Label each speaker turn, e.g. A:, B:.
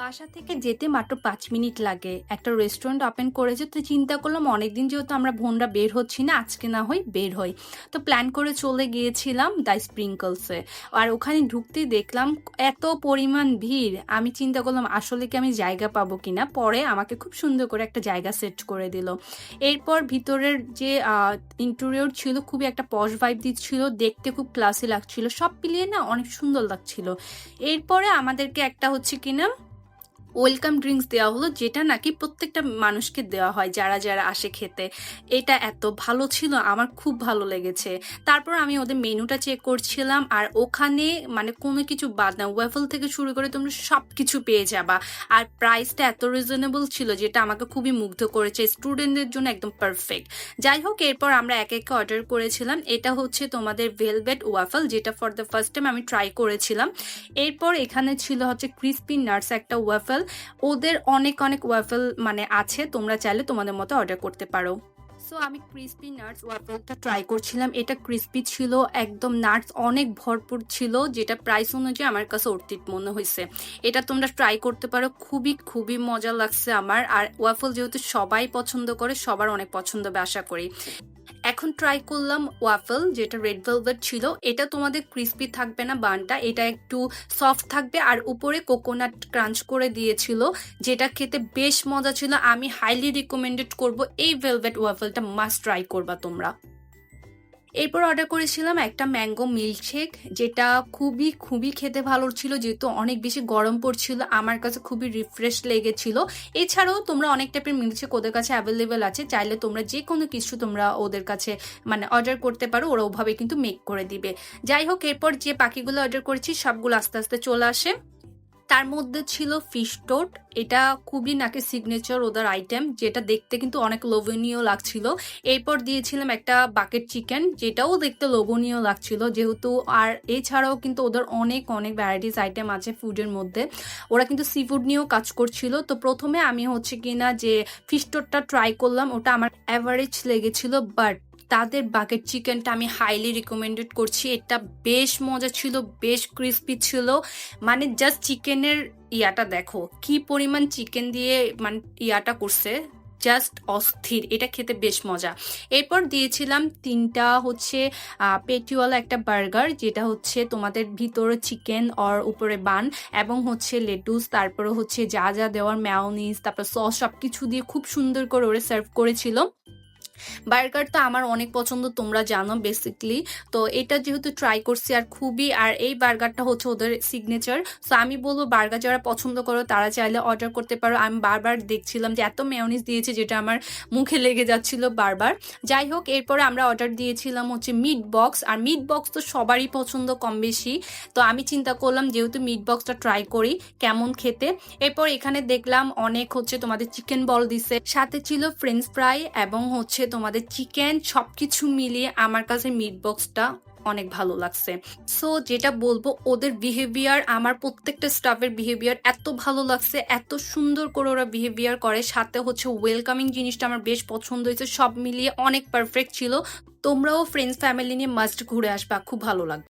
A: বাসা থেকে যেতে মাত্র পাঁচ মিনিট লাগে। একটা রেস্টুরেন্ট ওপেন করেছে তো চিন্তা করলাম অনেকদিন যেহেতু আমরা বোনরা বের হচ্ছি না, আজকে না হই বের হই। তো প্ল্যান করে চলে গিয়েছিলাম দ্য স্প্রিঙ্কলসে আর ওখানে ঢুকতেই দেখলাম এত পরিমাণ ভিড়। আমি চিন্তা করলাম আসলে কি আমি জায়গা পাবো কিনা? পরে আমাকে খুব সুন্দর করে একটা জায়গা সেট করে দিল। এরপর ভিতরের যে ইন্টেরিয়র ছিল খুবই একটা পশ ভাইব দিচ্ছিল, দেখতে খুব ক্লাসি লাগছিল। সব মিলিয়ে না অনেক সুন্দর লাগছিল। এরপরে আমাদেরকে একটা হচ্ছে কিনা ওয়েলকাম ড্রিঙ্কস দেওয়া হলো, যেটা নাকি প্রত্যেকটা মানুষকে দেওয়া হয়, যারা যারা আসে খেতে। এটা এত ভালো ছিল, আমার খুব ভালো লেগেছে। তারপর আমি ওদের মেনুটা চেক করছিলাম, আর ওখানে মানে কোনো কিছু বাদ না ওয়েফল থেকে শুরু করে তোমরা সব কিছু পেয়ে যাবা। আর প্রাইসটা এত রিজনেবল ছিল, যেটা আমাকে খুবই মুগ্ধ করেছে স্টুডেন্টদের জন্য একদম পারফেক্ট যাই হোক, এরপর আমরা এক একে অর্ডার করেছিলাম। এটা হচ্ছে তোমাদের ভেলভেট ওয়াফল যেটা ফর দ্য ফার্স্ট টাইম আমি ট্রাই করেছিলাম। এরপর এখানে ছিল হচ্ছে ক্রিসপি নাটস একটা ওয়াফেল ওদের অনেক অনেক ওয়াফেল মানে আছে, তোমরা চাইলে তোমাদের মতো অর্ডার করতে পারো। সো আমি ক্রিসপি নাটস ওয়াফেলটা ট্রাই করছিলাম। এটা ক্রিসপি ছিল, একদম নাটস অনেক ভরপুর ছিল, যেটা প্রাইস অনুযায়ী আমার কাছে অর্থিত মনে হয়েছে। এটা তোমরা ট্রাই করতে পারো, খুবই খুবই মজা লাগছে আমার। আর ওয়াফেল যেহেতু সবাই পছন্দ করে, সবার অনেক পছন্দ হবে, আশা করি। এখন ট্রাই করলাম ওয়াফেল যেটা রেড ভেলভেট ছিল। এটা তোমাদের ক্রিস্পি থাকবে না বানটা, এটা একটু সফট থাকবে। আর উপরে কোকোনাট ক্রাঞ্চ করে দিয়েছিল, যেটা খেতে বেশ মজা ছিল। আমি হাইলি রিকমেন্ডেড করব, এই ভেলভেট ওয়াফেলটা মাস্ট ট্রাই করবা তোমরা। এরপর অর্ডার করেছিলাম একটা ম্যাঙ্গো মিল্কশেক যেটা খুবই খুবই খেতে ভালো ছিল, যেহেতু অনেক বেশি গরম পড়ছিল, আমার কাছে খুবই রিফ্রেশ লেগেছিল। এছাড়াও তোমরা অনেক টাইপের মিল্কশেক ওদের কাছে অ্যাভেলেবেল আছে, চাইলে তোমরা যে কোনো কিছু তোমরা ওদের কাছে মানে অর্ডার করতে পারো, ওরা ওভাবে কিন্তু মেক করে দিবে। যাই হোক, এরপর যে পাখিগুলো অর্ডার করেছি, সবগুলো আস্তে আস্তে চলে আসে। তার মধ্যে ছিল ফিশ টোট। এটা খুবই নাকি সিগনেচার ওদের আইটেম যেটা দেখতে কিন্তু অনেক লোভনীয় লাগছিল। এরপর দিয়েছিলাম একটা বাকেট চিকেন যেটাও দেখতে লোভনীয় লাগছিল, যেহেতু আর এছাড়াও কিন্তু ওদের অনেক অনেক ভ্যারাইটিস আইটেম আছে ফুডের মধ্যে। ওরা কিন্তু সি ফুড নিয়েও কাজ করছিল। তো প্রথমে আমি হচ্ছে কিনা যে ফিশ টোটটা ট্রাই করলাম, ওটা আমার অ্যাভারেজ লেগেছিল বাট তাদের বাকেট চিকেনটা আমি হাইলি রিকমেন্ডেড করছি। এটা বেশ মজা ছিল, বেশ ক্রিস্পি ছিল। মানে জাস্ট চিকেনের ইয়াটা দেখো, কি পরিমাণ চিকেন দিয়ে মানে ইয়াটা করছে জাস্ট অস্থির, এটা খেতে বেশ মজা। এরপর দিয়েছিলাম তিনটা হচ্ছে পেটিওয়ালা একটা বার্গার, যেটা হচ্ছে তোমাদের ভিতরে চিকেন আর উপরে বান এবং হচ্ছে লেটুস তারপরে হচ্ছে যা যা দেওয়ার ম্যাওনিস তারপর সস সব কিছু দিয়ে খুব সুন্দর করে ওরা সার্ভ করেছিল। বার্গার তো আমার অনেক পছন্দ, তোমরা জানো বেসিকলি তো এটা যেহেতু ট্রাই করছি আর খুবই, আর এই বার্গারটা হচ্ছে ওদের সিগনেচার সো আমি বলব বার্গার যারা পছন্দ করো, তারা চাইলে অর্ডার করতে পারো। আমি বারবার দেখছিলাম যে এত মেয়নিস দিয়েছে যেটা আমার মুখে লেগে যাচ্ছিল বারবার। যাই হোক, এরপরে আমরা অর্ডার দিয়েছিলাম হচ্ছে মিট বক্স আর মিট বক্স তো সবারই পছন্দ কম বেশি। তো আমি চিন্তা করলাম যেহেতু মিট বক্সটা ট্রাই করি, কেমন খেতে। এরপর এখানে দেখলাম অনেক হচ্ছে তোমাদের চিকেন বল দিছে। সাথে ছিল ফ্রেঞ্চ ফ্রাই এবং হচ্ছে তোমাদের চিকেন সবকিছু মিলিয়ে আমার কাছে মিট বক্সটা অনেক ভালো লাগছে। সো যেটা বলব, ওদের বিহেভিয়ার আমার প্রত্যেকটা স্টাফের বিহেভিয়ার এত ভালো লাগছে, এত সুন্দর করে ওরা বিহেভিয়ার করে। সাথে হচ্ছে ওয়েলকামিং জিনিসটা আমার বেশ পছন্দ হয়েছে, সব মিলিয়ে অনেক পারফেক্ট ছিল। তোমরাও ফ্রেন্ডস ফ্যামিলি নিয়ে মাস্ট ঘুরে আসবা, খুব ভালো লাগবে।